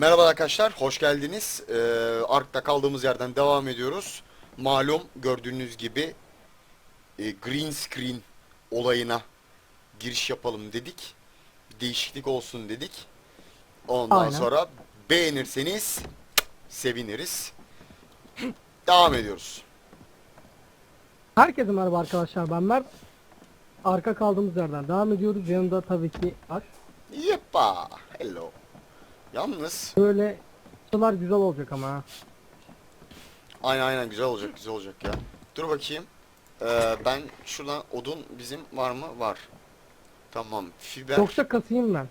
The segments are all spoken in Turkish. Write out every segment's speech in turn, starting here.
Merhaba arkadaşlar, hoş geldiniz. Ee, Ark'ta kaldığımız yerden devam ediyoruz. Malum gördüğünüz gibi e, green screen olayına giriş yapalım dedik. Bir değişiklik olsun dedik. Ondan Aynen. sonra beğenirseniz seviniriz. Devam ediyoruz. Herkese merhaba arkadaşlar ben Mert. Arka kaldığımız yerden devam ediyoruz. Yanında tabii ki var. Yeppa, hello. Yalnız Böyle sılar güzel olacak ama ha. Aynen aynen güzel olacak güzel olacak ya. Dur bakayım. Ee, ben şuradan odun bizim var mı? Var. Tamam. Fiber Yoksa kasayım ben.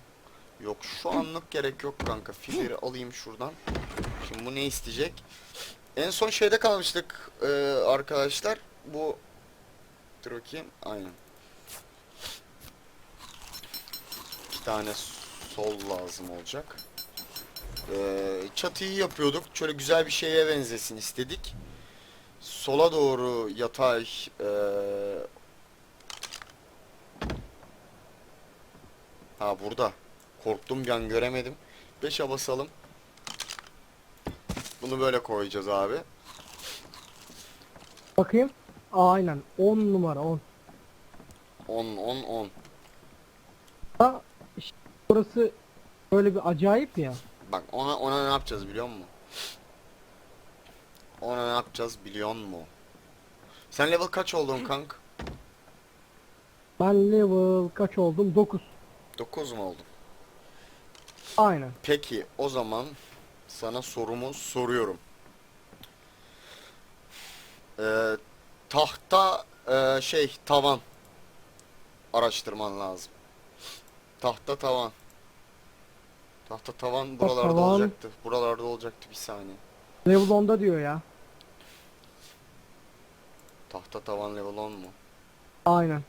yok. Şu anlık gerek yok kanka. Fiberi alayım şuradan. Şimdi bu ne isteyecek? En son şeyde kalmıştık ee, arkadaşlar. Bu dur bakayım. Aynen. İki tane sol lazım olacak. Ee, çatıyı yapıyorduk. Şöyle güzel bir şeye benzesin istedik. Sola doğru yatay ee... Ha burada. Korktum bir an göremedim. 5'e basalım. Bunu böyle koyacağız abi. Bakayım. Aa, aynen 10 numara 10. 10 10 10. Ha, işte burası böyle bir acayip ya. Bak ona ona ne yapacağız biliyor musun? Ona ne yapacağız biliyor musun? Sen level kaç oldun kank? Ben level kaç oldum? 9. 9 mu oldun? Aynen. Peki o zaman sana sorumu soruyorum. Ee, tahta e, şey tavan araştırman lazım. Tahta tavan. Tahta tavan buralarda tavan. olacaktı. Buralarda olacaktı bir saniye. Level 10'da diyor ya. Tahta tavan level 10 mu? Aynen.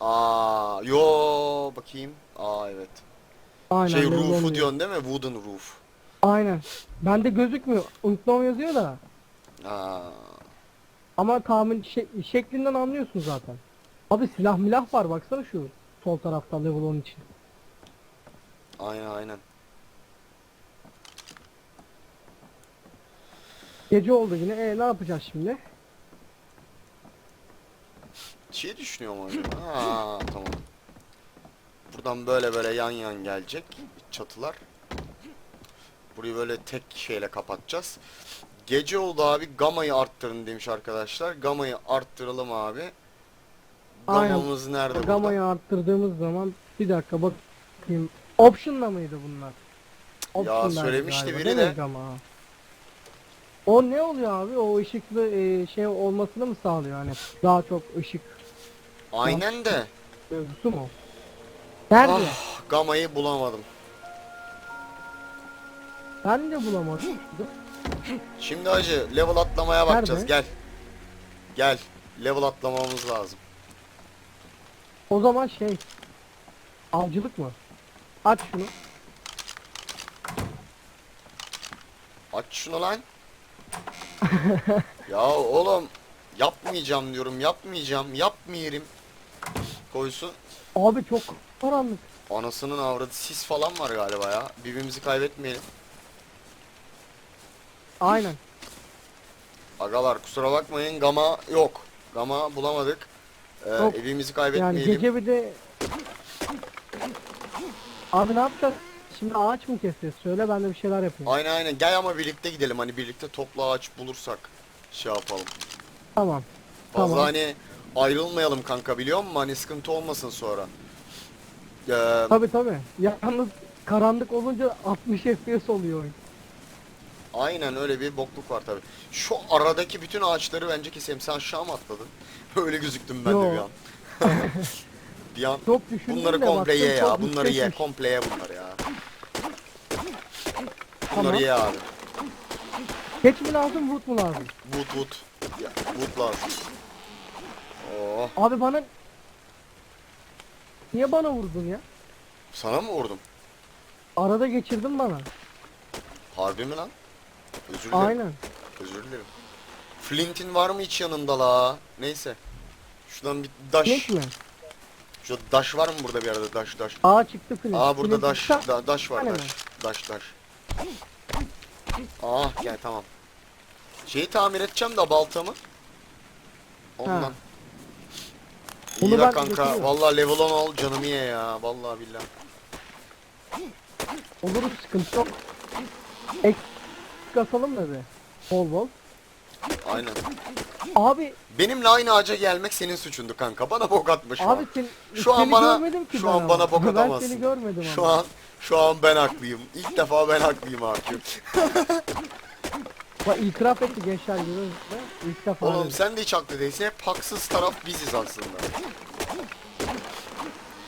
Aa, yo bakayım. Aa evet. Aynen. şey level 10 roof'u diyor. diyorsun değil mi? Wooden roof. Aynen. Bende gözükmüyor. Unutmam yazıyor da. Aa, Ama tahmin şe- şeklinden anlıyorsun zaten. Abi silah milah var baksana şu sol tarafta level 10 için. aynen aynen. Gece oldu yine. E ne yapacağız şimdi? Şey düşünüyorum acaba. Ha tamam. Buradan böyle böyle yan yan gelecek çatılar. Burayı böyle tek şeyle kapatacağız. Gece oldu abi gamayı arttırın demiş arkadaşlar. Gamayı arttıralım abi. Aynen. Gamamız nerede burada? Gamayı arttırdığımız zaman bir dakika bakayım. Option'la mıydı bunlar? Option'daydı söylemişti galiba, biri de. gama? O ne oluyor abi? O ışıklı e, şey olmasını mı sağlıyor hani? Daha çok ışık Aynen de. mevzusu mu? Nerede? Ah, gamayı bulamadım. Ben de bulamadım. Şimdi acı level atlamaya bakacağız. Nerede? Gel. Gel. Level atlamamız lazım. O zaman şey avcılık mı? Aç şunu. Aç şunu lan. ya oğlum yapmayacağım diyorum yapmayacağım yapmayayım. Koysun. Abi çok karanlık. Anasının avradı sis falan var galiba ya. Birbirimizi kaybetmeyelim. Aynen. Agalar kusura bakmayın gama yok. Gama bulamadık. Ee, Yok. evimizi Yani kaybetmeyelim. gece bir de Abi ne yapacağız? Şimdi ağaç mı keseceğiz? Söyle ben de bir şeyler yapayım. Aynen aynen gel ama birlikte gidelim hani birlikte toplu ağaç bulursak şey yapalım. Tamam. Fazla Tamam. hani ayrılmayalım kanka biliyor musun? Hani sıkıntı olmasın sonra. Ee, Tabi tabi. Yalnız karanlık olunca 60 FPS oluyor oyun. aynen öyle bir bokluk var tabi. Şu aradaki bütün ağaçları bence keselim. Sen aşağı mı atladın? öyle gözüktüm ben de Yo. bir an. bir an. Çok Bunları de komple ye ya. Bunları ye. Komple ye bunları ya. Bunları Tamam. ye abi. Geç mi lazım wood mu lazım? Wood wood. Ya, wood lazım. Oo. Abi bana Niye bana vurdun ya? Sana mı vurdum? Arada geçirdin bana. Harbi mi lan? Özür dilerim. Aynen. Özür dilerim. Flint'in var mı hiç yanında la? Neyse. Şuradan bir daş. Geç mi? Şu daş var mı burada bir arada daş daş? Aa çıktı flint. Aa burada Flint daş çıksa- da, daş var Tane daş. Daş daş. Ah gel tamam. Şeyi tamir edeceğim de baltamı. Ondan. Ha. İyi la ben kanka. götürüyorum. Vallahi level 10 al canımı ye ya. Vallahi billahi. Oluruz sıkıntı yok. Ek asalım da be. Bol bol. Aynen. Abi Benimle aynı ağaca gelmek senin suçundu kanka. Bana bok atma şu abi an. sen, Şu an seni bana- görmedim ki şu ben an ama. bana bok Ben atamazsın. seni görmedim Şu ama. an şu an ben haklıyım. İlk defa ben haklıyım hakim. Bak itiraf etti gençler görüyorsunuz değil mi? İlk defa. Oğlum sen de hiç haklı değilsin. Hep haksız taraf biziz aslında.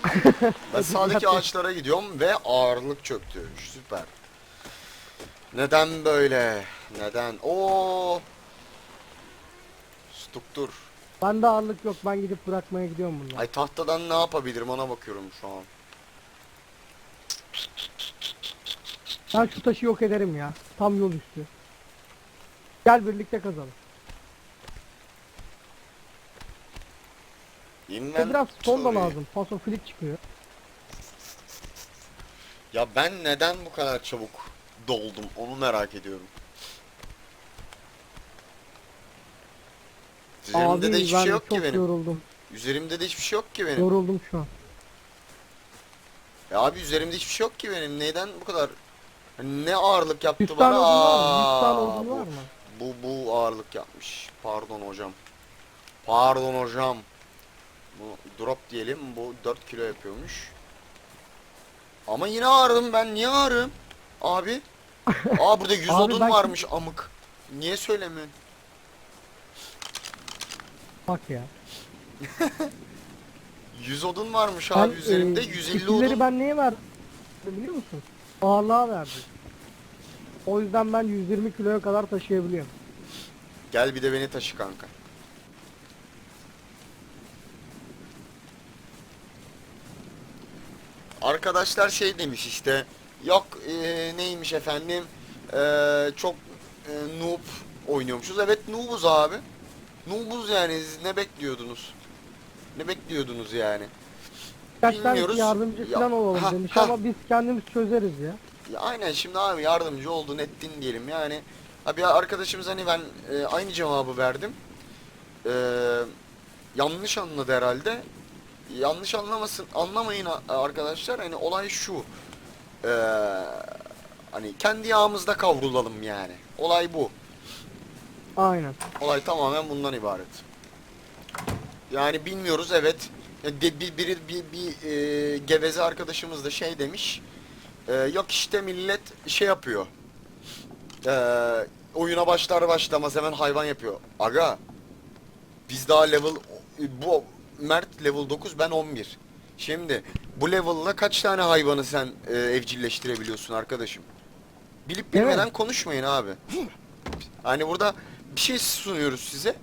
ben sağdaki ağaçlara gidiyorum ve ağırlık çöktü. Süper. Neden böyle? Neden? Oo. Struktur. Bende ağırlık yok ben gidip bırakmaya gidiyorum bunları. Ay tahtadan ne yapabilirim ona bakıyorum şu an. Ben şu taşı yok ederim ya. Tam yol üstü. Gel birlikte kazalım. İşte biraz son da lazım. Paso flip çıkıyor. Ya ben neden bu kadar çabuk doldum onu merak ediyorum. Üzerimde Abi de hiçbir ben şey yok çok ki benim. yoruldum. Üzerimde de hiçbir şey yok ki benim. Yoruldum şu an. Ya abi üzerimde hiçbir şey yok ki benim. Neden bu kadar Hani ne ağırlık yaptı 100 bana? tane odun var mı? 100 tane Aa, odun bu, var mı? bu bu ağırlık yapmış. Pardon hocam. Pardon hocam. Bu drop diyelim. Bu 4 kilo yapıyormuş. Ama yine ağırım ben. Niye ağırım? Abi. Aa burada 100 Abi odun ben- varmış amık. Niye söylemiyorsun? Bak ya. 100 odun varmış Ben, abi üzerimde. e, 150 fikirleri odun. ben neye verdim biliyor musun? Ağırlığa verdim. O yüzden ben 120 kiloya kadar taşıyabiliyorum. Gel bir de beni taşı kanka. Arkadaşlar şey demiş işte yok eee, neymiş efendim eee, çok eee, noob oynuyormuşuz. Evet noobuz abi. Noobuz yani ne bekliyordunuz? Ne bekliyordunuz yani? Kaç tane Bilmiyoruz. yardımcı Ya- falan olalım Ha, demiş ha. ama biz kendimiz çözeriz ya. Ya aynen şimdi abi yardımcı oldun ettin diyelim yani. Abi arkadaşımız hani ben e, aynı cevabı verdim. E, yanlış anladı herhalde. Yanlış anlamasın anlamayın a- arkadaşlar hani olay şu. E, hani kendi yağımızda kavrulalım yani. Olay bu. Aynen. Olay tamamen bundan ibaret. Yani bilmiyoruz evet. Ya De, bir, biri bir, bir e, geveze arkadaşımız da şey demiş. E, yok işte millet şey yapıyor. E, oyuna başlar başlamaz hemen hayvan yapıyor. Aga biz daha level bu Mert level 9 ben 11. Şimdi bu level'la kaç tane hayvanı sen e, evcilleştirebiliyorsun arkadaşım? Bilip bilmeden konuşmayın abi. Hani burada bir şey sunuyoruz size.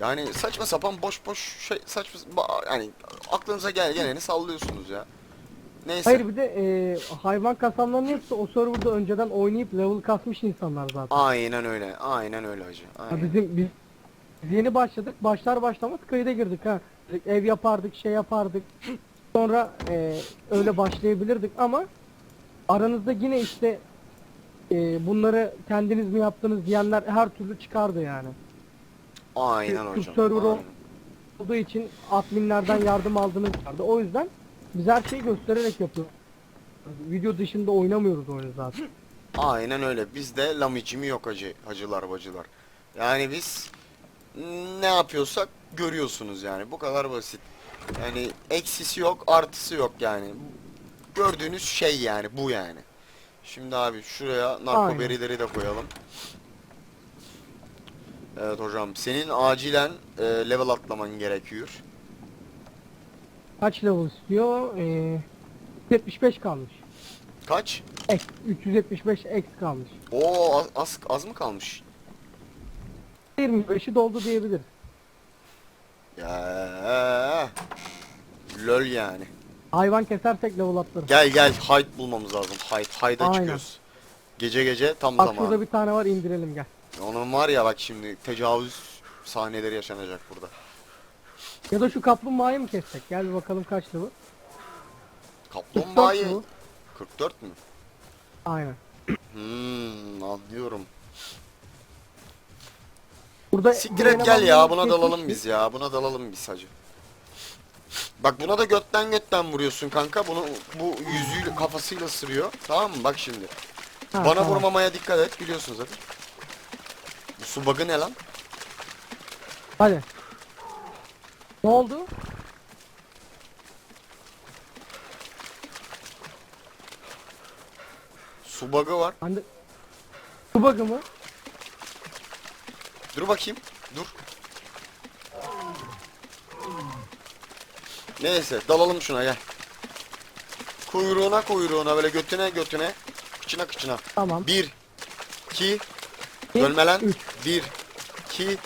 Yani saçma sapan boş boş şey saçma yani aklınıza gel geleni sallıyorsunuz ya. Neyse. Hayır bir de e, hayvan kasanların hepsi o serverda önceden oynayıp level kasmış insanlar zaten. Aynen öyle. Aynen öyle hacı. Ya Aynen. bizim biz, biz yeni başladık. Başlar başlamaz kayıda girdik ha. Ev yapardık, şey yapardık. Sonra e, öyle başlayabilirdik ama aranızda yine işte e, bunları kendiniz mi yaptınız diyenler her türlü çıkardı yani. Aynen Türk hocam. server'ı aynen. Olduğu için adminlerden yardım aldığınız vardı. O yüzden biz her şeyi göstererek yapıyoruz. Video dışında oynamıyoruz oyunu zaten. Aynen öyle. Bizde lamicimi yok hacı, hacılar bacılar. Yani biz ne yapıyorsak görüyorsunuz yani. Bu kadar basit. Yani eksisi yok, artısı yok yani. Gördüğünüz şey yani bu yani. Şimdi abi şuraya narkoberileri de koyalım. Evet hocam senin acilen e, level atlaman gerekiyor. Kaç level istiyor? Ee, 75 kalmış. Kaç? X 375 X kalmış. Oo az, az, az mı kalmış? 25'i doldu diyebiliriz. Ya. Lol yani. Hayvan kesersek level atlarız. Gel gel hide bulmamız lazım. Hide hide'a Aynen. çıkıyoruz. Gece gece tam Bak zamanı. şurada bir tane var indirelim gel. Onun var ya bak şimdi tecavüz sahneleri yaşanacak burada. Ya da şu kaplumbağayı mı kessek? Gel bir bakalım kaç level. 44 Kaplumbağayı mu? 44 mü? Aynen. Hmm, anlıyorum. Burada Siktir bu et gel ya buna dalalım biz ya buna dalalım biz hacı. Bak buna da götten götten vuruyorsun kanka. Bunu bu yüzüyle kafasıyla ısırıyor. Tamam mı? Bak şimdi. Ha, Bana tamam. vurmamaya dikkat et biliyorsun zaten. Su bug'ı ne lan? Hadi. Ne oldu? Su bug'ı var. Hani su bug'ı mı? Dur bakayım. Dur. Neyse dalalım şuna gel. Kuyruğuna kuyruğuna böyle götüne götüne. Kıçına kıçına. Tamam. 1 2 Bir, Dönme lan. üç. 1 2 3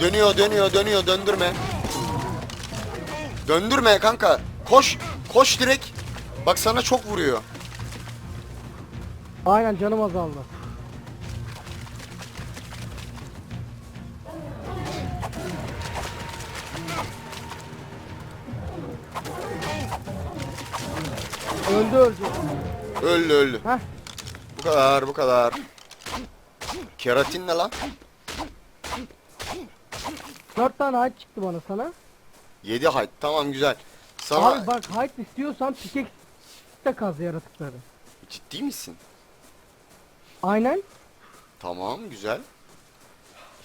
Dönüyor dönüyor dönüyor döndürme. Döndürme kanka. Koş. Koş direkt. Bak sana çok vuruyor. Aynen canım azaldı. Öldü öldü. Öldü öldü. Heh. Kadar bu kadar. Keratin ne lan? Dört tane haç çıktı bana sana. 7 height. Tamam güzel. Sana Abi bak haç istiyorsan pickaxe de kaz yaratıkları. ciddi misin? Aynen. Tamam güzel.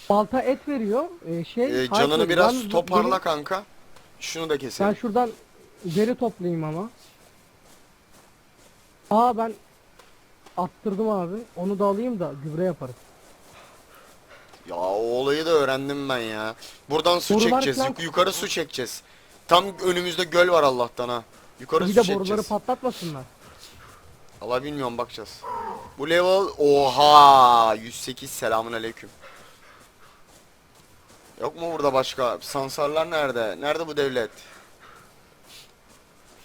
Balta et veriyor. Ee, şey. Ee, canını veriyor. biraz Ben- toparla benim- kanka. Şunu da Ben keselim. şuradan geri toplayayım ama. Aa ben attırdım abi. Onu da alayım da gübre yaparız. Ya o olayı da öğrendim ben ya. Buradan su Borular çekeceğiz. falan- yuk- yukarı su çekeceğiz. Tam önümüzde göl var Allah'tan ha. Yukarı Bir su de çekeceğiz. boruları patlatmasınlar. Allah bilmiyorum bakacağız. Bu level oha 108 selamun aleyküm. Yok mu burada başka? Sansarlar nerede? Nerede bu devlet?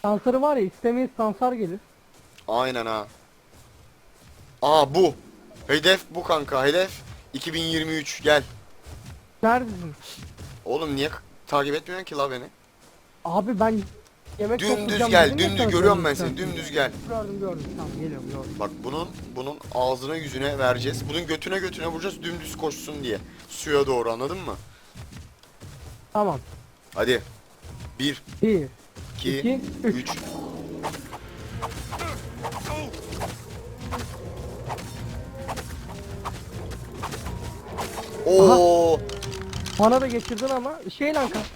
Sansarı var ya istemeyiz sansar gelir. Aynen ha. Aa bu. Hedef bu kanka. Hedef 2023 gel. Neredesin? Oğlum niye takip etmiyorsun ki la beni? Abi ben yemek Dümdüz toplayacağım gel. dedim ya Dümdüz görüyorum ben seni. Dümdüz gel. Gördüm gördüm tamam geliyorum gördüm. Bak bunun bunun ağzına yüzüne vereceğiz. Bunun götüne götüne vuracağız dümdüz koşsun diye. Suya doğru anladın mı? Tamam. Hadi. 1 Bir. 2 İki, üç. Oo, Bana da geçirdin ama şey lan kanka.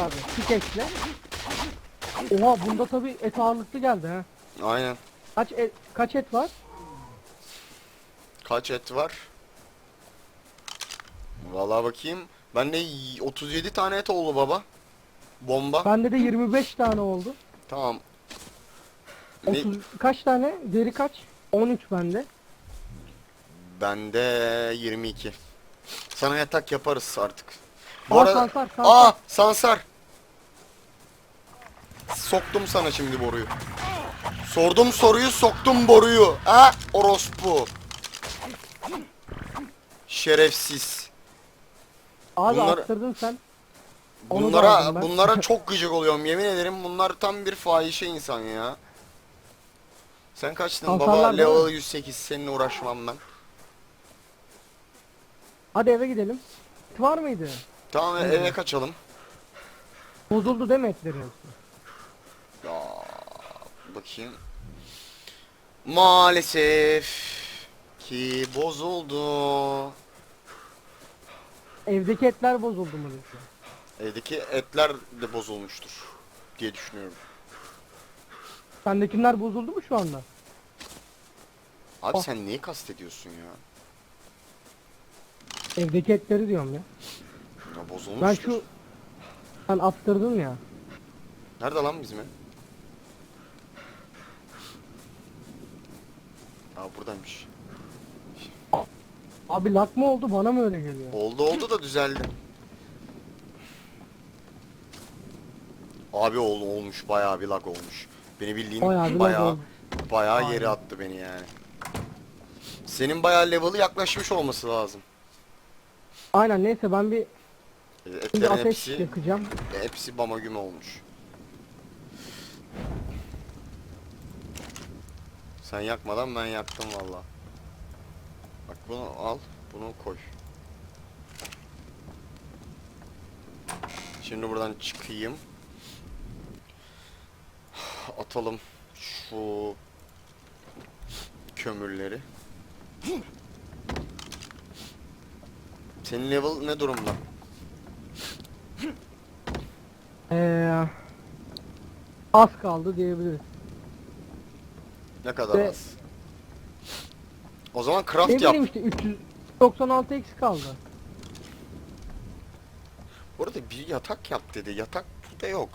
Abi pickaxe'le. Oha bunda tabi et ağırlıklı geldi ha. aynen. Kaç et, kaç et var? Kaç et var? Vallahi bakayım. Bende y- 37 tane et oldu baba. Bomba. Bende de 25 tane oldu. Tamam. Ne? 30 kaç tane? Deri kaç? 13 bende. Bende 22. Sana yatak yaparız artık. Bu Aa, arada... sansar, sansar. Aa sansar. Soktum sana şimdi boruyu. Sordum soruyu soktum boruyu. Ha orospu. Şerefsiz. Abi bunlar- attırdın sen. Onu da Bunlara ben. bunlara çok gıcık oluyorum yemin ederim. Bunlar tam bir fahişe insan ya. Sen kaçtın baba? Değil Level mi? 108 seninle uğraşmam ben. Hadi eve gidelim. Var mıydı? Tamam Evet. eve kaçalım. Bozuldu değil mi etlerin? Ya bakayım. Maalesef ki bozuldu. Evdeki etler bozuldu mu diyorsun? Evdeki etler de bozulmuştur diye düşünüyorum. Sendekiler bozuldu mu şu anda? Abi Oh. sen neyi kastediyorsun ya? Evdeki etleri diyorum ya. Ya bozulmuştur. Ben şu sen attırdın ya. Nerede lan bizim ev? Aa buradaymış. Abi lak mı oldu bana mı öyle geliyor? Oldu oldu da düzeldi. Abi ol, olmuş bayağı bir lag olmuş. Beni bildiğin Bayağı bir bayağı bayağı yere attı beni yani. Senin bayağı level'ı yaklaşmış olması lazım. Aynen neyse ben bir E, şimdi ateş hepsi yakacağım. hepsi bama güme olmuş. Sen yakmadan ben yaktım valla. Bak bunu al, bunu koy. Şimdi buradan çıkayım. Atalım şu kömürleri. Senin level ne durumda? Ee, az kaldı diyebiliriz. Ne kadar Ve- az? O zaman Ne craft yap. bileyim işte 396 eksi kaldı. Burada bir yatak yap dedi. Yatak burada yok.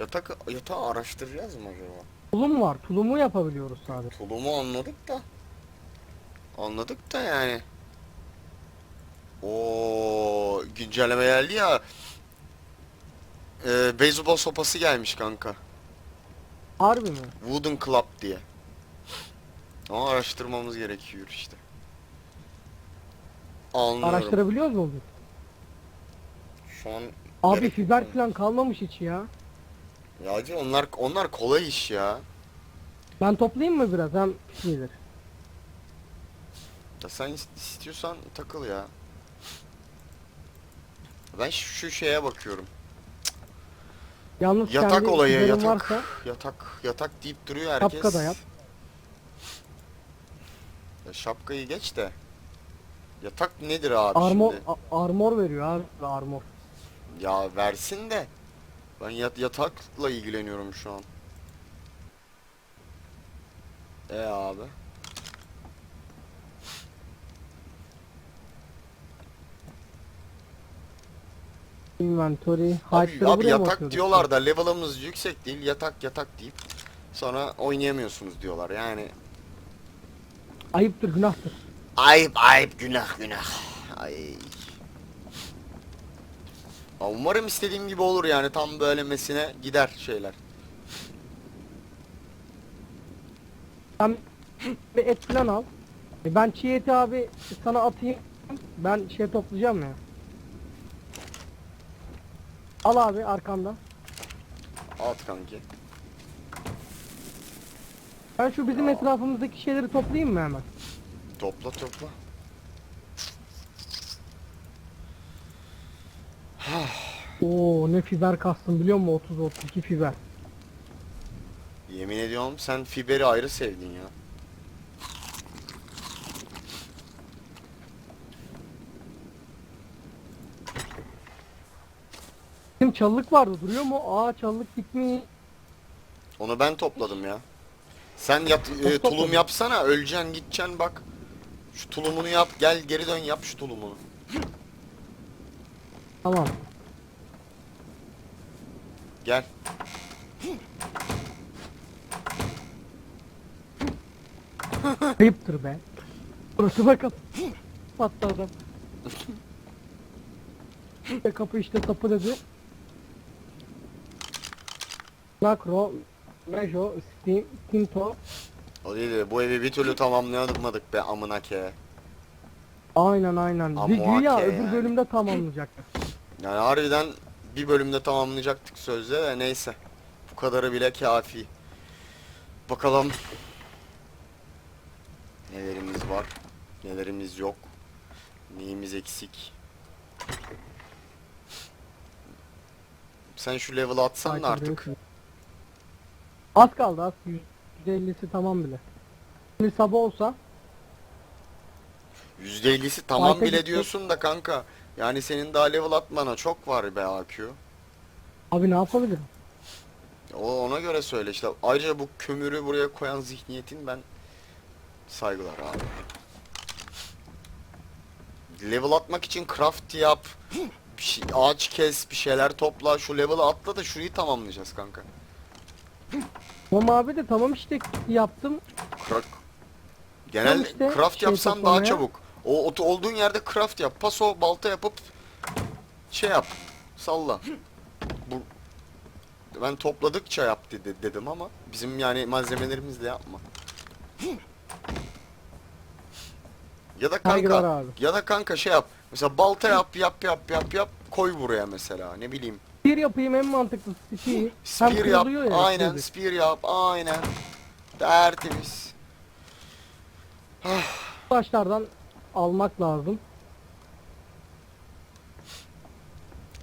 Yatak yatağı araştıracağız mı acaba? Tulum var. Tulumu yapabiliyoruz sadece. Tulumu anladık da. Anladık da yani. O güncelleme geldi ya. Ee, beyzbol sopası gelmiş kanka. Harbi mi? Wooden Club diye. Ama araştırmamız gerekiyor işte. Anlıyorum. Araştırabiliyoruz mu biz? Şu an Abi gerek- fiber falan kalmamış hiç ya. Ya hacı onlar onlar kolay iş ya. Ben toplayayım mı biraz? Hem gelir. Ya sen is- istiyorsan takıl ya. Ben şu, şeye bakıyorum. Yalnız Yatak kendi olayı yatak. varsa Yatak yatak deyip duruyor herkes. Şapka da yap. Ya şapkayı geç de. Yatak nedir abi armor şimdi? a- armor veriyor abi armor. Ya versin de. Ben yat yatakla ilgileniyorum şu an. E abi. Inventory, Abi, height'ları abi buraya mı yatak atıyorduk? diyorlar da level'ımız yüksek değil yatak yatak deyip sonra oynayamıyorsunuz diyorlar yani. Ayıptır, günahtır. Ayıp ayıp günah günah. Ay. Ya Umarım istediğim gibi olur yani tam böylemesine gider şeyler. Sen bir et falan al. E ben çiğ eti abi sana atayım. Ben şey toplayacağım ya. Al abi arkanda. At kanki. Ben şu bizim Ya. etrafımızdaki şeyleri toplayayım mı hemen? Topla topla. Oo ne fiber kastım biliyor musun? 30 32 fiber. Yemin ediyorum sen fiberi ayrı sevdin ya. Bizim çalılık vardı duruyor mu? Aa çalılık gitmiş. Onu ben topladım ya. Sen yat, e, tulum yapsana öleceksin gideceksin bak. Şu tulumunu yap gel geri dön yap şu tulumunu. Tamam. Gel. Ayıptır be. Burası bakalım. İşte kapı işte tapı dedi. Nakro, Mejo, Steam, Tinto. O değil de bu evi bir türlü tamamlayamadık be amına ke. Aynen aynen. Ama Bir güya okey öbür yani. bölümde tamamlayacak. Yani harbiden bir bölümde tamamlayacaktık sözde de neyse. Bu kadarı bile kafi. Bakalım nelerimiz var, nelerimiz yok, neyimiz eksik. Sen şu level atsan da artık. Az kaldı az. %50'si tamam bile. Şimdi sabah olsa %50'si tamam Alta bile gidecek. diyorsun da kanka. Yani senin daha level atmana çok var be AQ. abi ne yapabilirim? O ona göre söyle işte. Ayrıca bu kömürü buraya koyan zihniyetin ben saygılar abi. Level atmak için craft yap. Bir şey, ağaç kes, bir şeyler topla. Şu level'ı atla da şurayı tamamlayacağız kanka. Tamam abi de tamam işte yaptım. Krak. Genel işte craft şey yapsan daha toplamaya. çabuk. O ot- olduğun yerde craft yap. Paso balta yapıp şey yap. Salla. Bu ben topladıkça yap dedi, dedim ama bizim yani malzemelerimizle yapma. Ya da Saygılar kanka abi. ya da kanka şey yap. Mesela balta yap yap yap yap yap koy buraya mesela ne bileyim. Bir yapayım en mantıklısı şey. Hem Spear yap. ya. aynen spear. spear yap. Aynen. Tertemiz. Taşlardan almak lazım.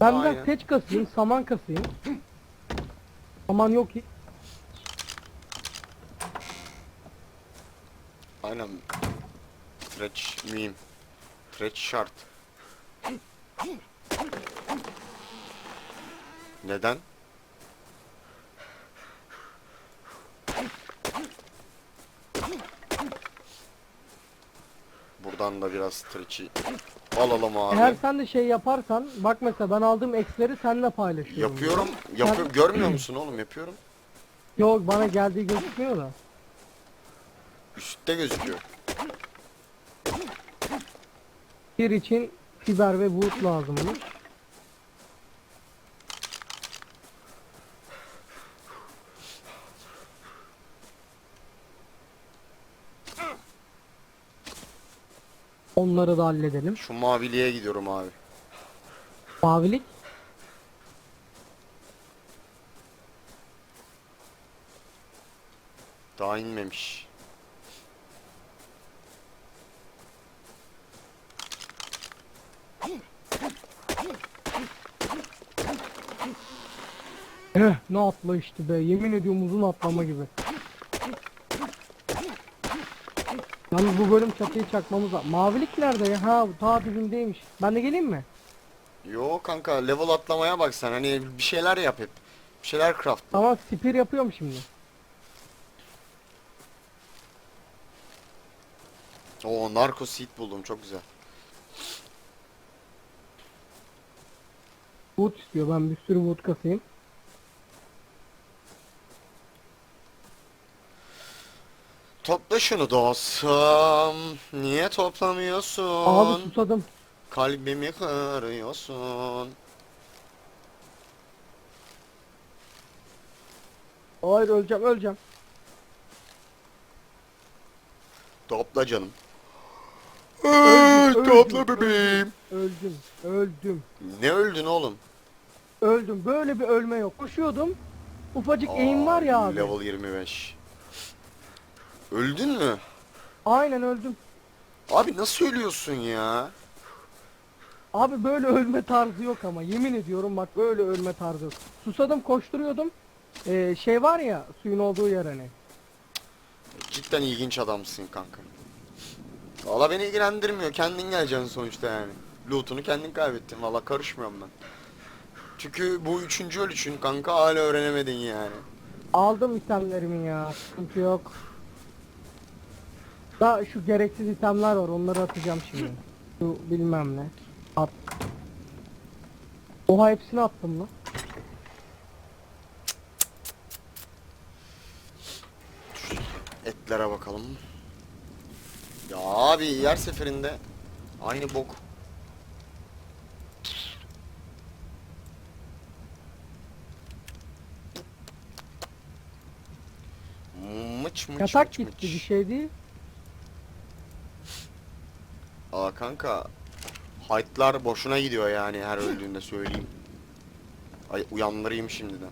Ben Aynen. biraz teç kasayım, saman kasayım. Saman yok ki. Aynen. Treç mühim. Treç şart. Neden? Buradan da biraz treçi alalım abi. Eğer sen de şey yaparsan, bak mesela ben aldığım eksleri seninle paylaşıyorum. Yapıyorum. Yapıyorum. Görmüyor musun oğlum? Yapıyorum. Yok bana geldiği gözükmüyor da. Üstte gözüküyor. Bir için fiber ve wood lazımmış. Onları da halledelim. Şu maviliğe gidiyorum abi. Mavilik. Daha inmemiş. Eh, ne atlayıştı be. Yemin ediyorum uzun atlama gibi. Yalnız bu bölüm çatıyı çakmamız lazım. Mavilik nerede ya? Ha ta dibindeymiş. Ben de geleyim mi? Yo kanka level atlamaya bak sen hani bir şeyler yap hep. Bir şeyler craft. Tamam spir yapıyorum şimdi. Oo narko seed buldum çok güzel. Wood istiyor. Ben bir sürü wood kasayım. Topla şunu dostum. Niye toplamıyorsun? Abi susadım. Kalbimi kırıyorsun. Hayır öleceğim öleceğim. Topla canım. Öldüm, topla öldüm, bebeğim. Öldüm. Öldüm. Ne öldün oğlum? Öldüm. Böyle bir ölme yok. Koşuyordum. Ufacık eğim var ya abi. Level 25. Öldün mü? Aynen öldüm. Abi nasıl ölüyorsun ya? Abi böyle ölme tarzı yok ama yemin ediyorum bak böyle ölme tarzı yok. Susadım koşturuyordum. Ee, şey var ya suyun olduğu yer hani. Cidden ilginç adamsın kanka. Valla beni ilgilendirmiyor. Kendin geleceksin sonuçta yani. Loot'unu kendin kaybettin. Valla karışmıyorum ben. Çünkü bu üçüncü ölüşün kanka hala öğrenemedin yani. Aldım itemlerimi ya. Sıkıntı yok. Da şu gereksiz itemler var onları atacağım şimdi. Şu bilmem ne. At. Oha hepsini attım lan. Etlere bakalım. Ya abi yer seferinde aynı bok. Mıç mıç Yatak mıç gitti mıç. bir şey değil. Aa kanka Hight'lar boşuna gidiyor yani her öldüğünde söyleyeyim. Ay uyandırayım şimdiden.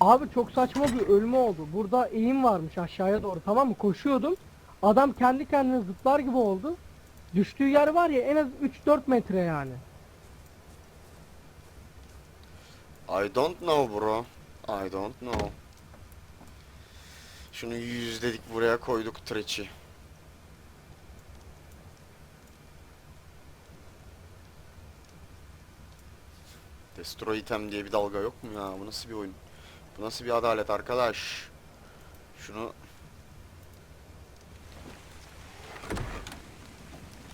Abi çok saçma bir ölme oldu. Burada eğim varmış aşağıya doğru tamam mı? Koşuyordum. Adam kendi kendine zıplar gibi oldu. Düştüğü yer var ya en az 3-4 metre yani. I don't know bro. I don't know. Şunu yüz dedik buraya koyduk treçi. Destroy item diye bir dalga yok mu ya? Bu nasıl bir oyun? Bu nasıl bir adalet arkadaş? Şunu...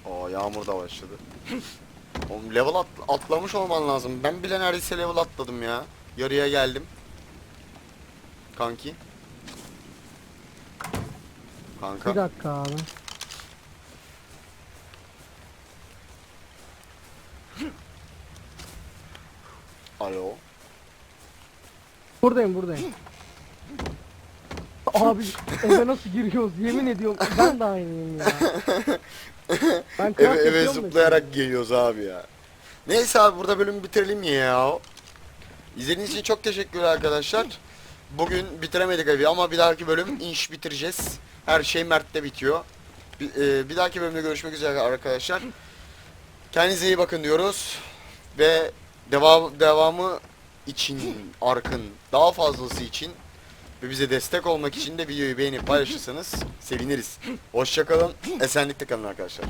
Oo yağmur da başladı. Oğlum level at- atlamış olman lazım. Ben bile neredeyse level atladım ya. Yarıya geldim. Kanki. Kanka. Bir dakika abi. Alo. Buradayım buradayım. Abi eve nasıl giriyoruz yemin ediyorum ben de aynıyım ya. Ben Eve, craft eve yapıyorum da zıplayarak geliyoruz abi ya. Neyse abi burada bölümü bitirelim ya. İzlediğiniz için çok teşekkürler arkadaşlar. Bugün bitiremedik evi ama bir dahaki bölüm inş bitireceğiz. Her şey Mert'te bitiyor. Bir, e, bir dahaki bölümde görüşmek üzere arkadaşlar. Kendinize iyi bakın diyoruz. Ve devam devamı için Ark'ın daha fazlası için ve bize destek olmak için de videoyu beğenip paylaşırsanız seviniriz. Hoşçakalın. Esenlikle kalın arkadaşlar.